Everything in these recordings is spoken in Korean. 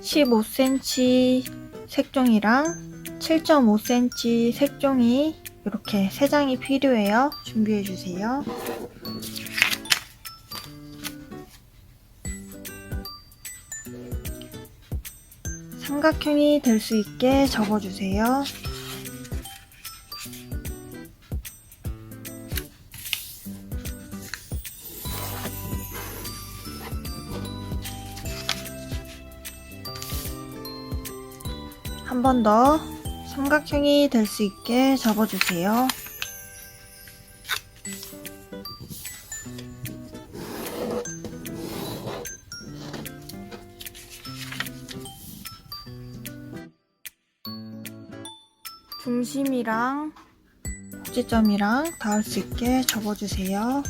15cm 색종이랑 7.5cm 색종이 이렇게 세 장이 필요해요. 준비해 주세요. 삼각형이 될 수 있게 접어주세요. 한 번 더 삼각형이 될 수 있게 접어주세요. 중심이랑 꼭지점이랑 닿을 수 있게 접어주세요.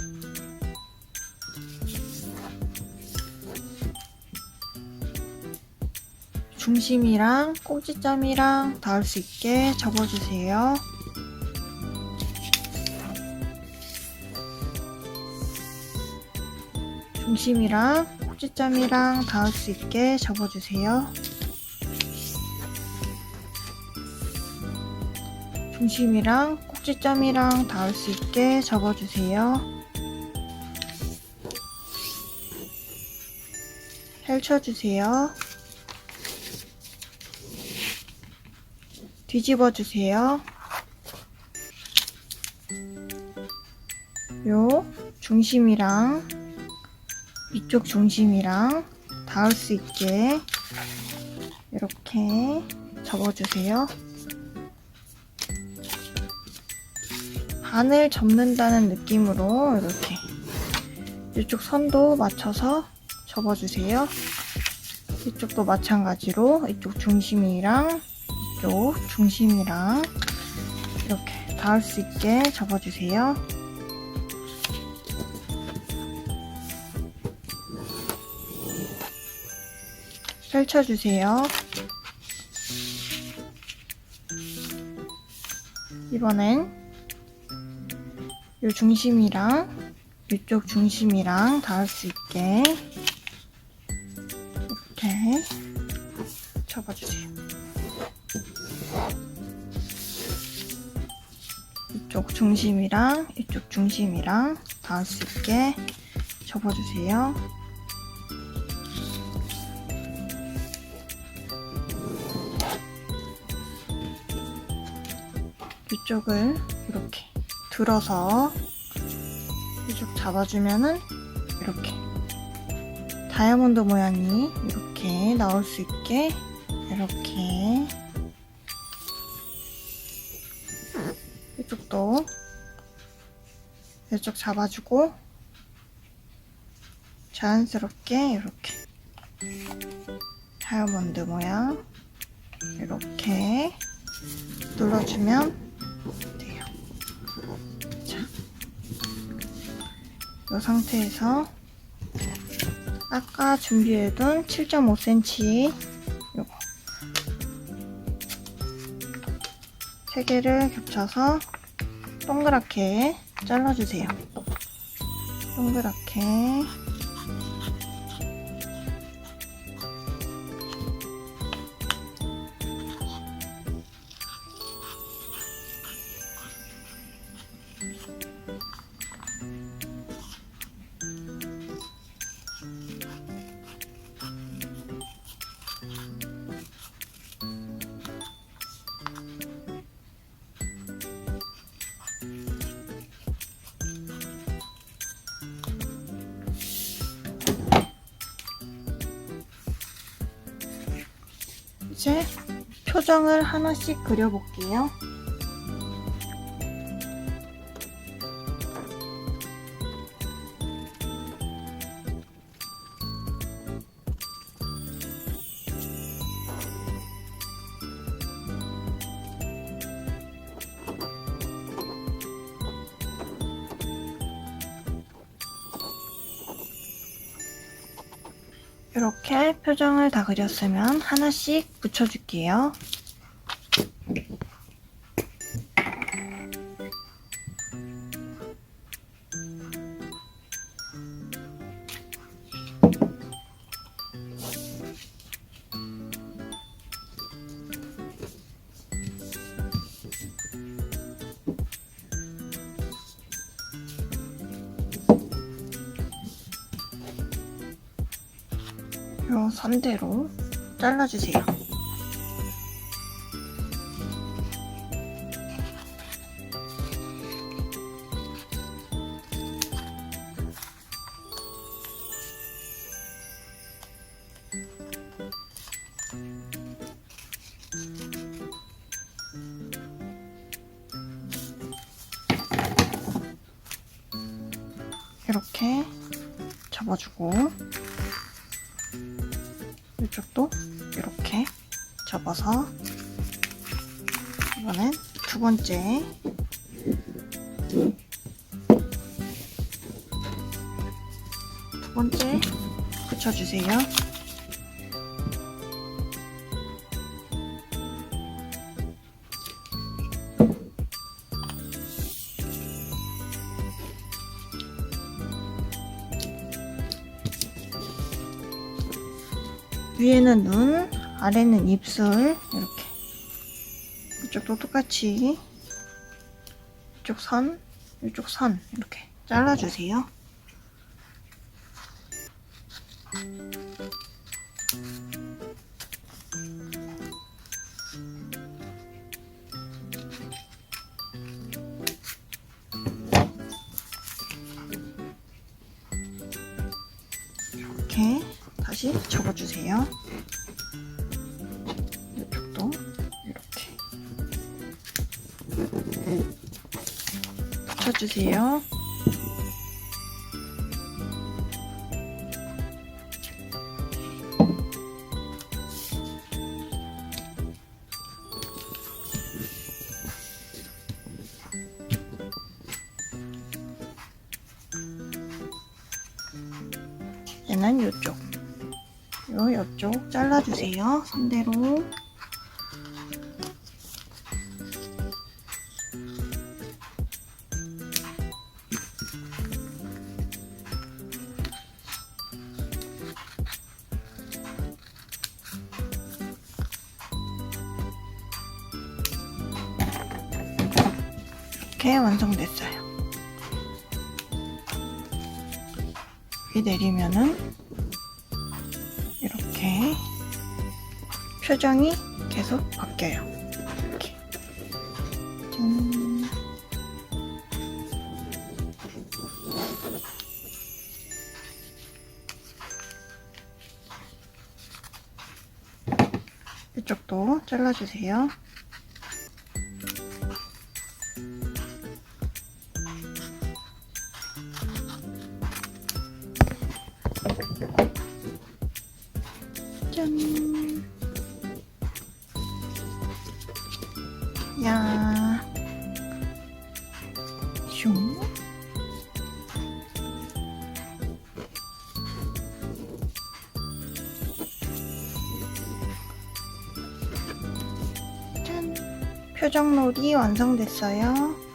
중심이랑 꼭지점이랑 닿을 수 있게 접어주세요. 중심이랑 꼭지점이랑 닿을 수 있게 접어주세요. 중심이랑 꼭지점이랑 닿을 수 있게 접어주세요. 펼쳐주세요. 뒤집어 주세요. 요 중심이랑 이쪽 중심이랑 닿을 수 있게 이렇게 접어주세요. 반을 접는다는 느낌으로 이렇게 이쪽 선도 맞춰서 접어주세요. 이쪽도 마찬가지로 이쪽 중심이랑 이쪽 중심이랑 이렇게 닿을 수 있게 접어주세요. 펼쳐주세요. 이번엔 이 중심이랑 이쪽 중심이랑 닿을 수 있게 이렇게 접어주세요. 이쪽 중심이랑 이쪽 중심이랑 닿을 수 있게 접어주세요. 이쪽을 이렇게 들어서 이쪽 잡아주면은 이렇게 다이아몬드 모양이 이렇게 나올 수 있게 이렇게 이쪽도 이쪽 잡아주고 자연스럽게 이렇게 다이아몬드 모양 이렇게 눌러주면 돼요. 자, 이 상태에서 아까 준비해둔 7.5cm 요거 세 개를 겹쳐서 동그랗게 잘라주세요. 동그랗게 이제 표정을 하나씩 그려볼게요. 이렇게 표정을 다 그렸으면 하나씩 붙여줄게요. 요 선대로 잘라주세요. 이렇게 접어주고 이쪽도 이렇게 접어서 이번엔 두 번째 두 번째 붙여주세요. 위에는 눈, 아래는 입술 이렇게 이쪽도 똑같이 이쪽 선, 이쪽 선 이렇게 잘라주세요. 다시 접어주세요. 이쪽도 이렇게 붙여주세요. 얘는 이쪽. 요 옆쪽 잘라주세요. 선대로. 이렇게 완성됐어요. 여기 내리면은 이렇게 표정이 계속 바뀌어요. 이렇게. 짠. 이쪽도 잘라주세요. 짠. 야. 슝. 짠. 표정놀이 완성됐어요.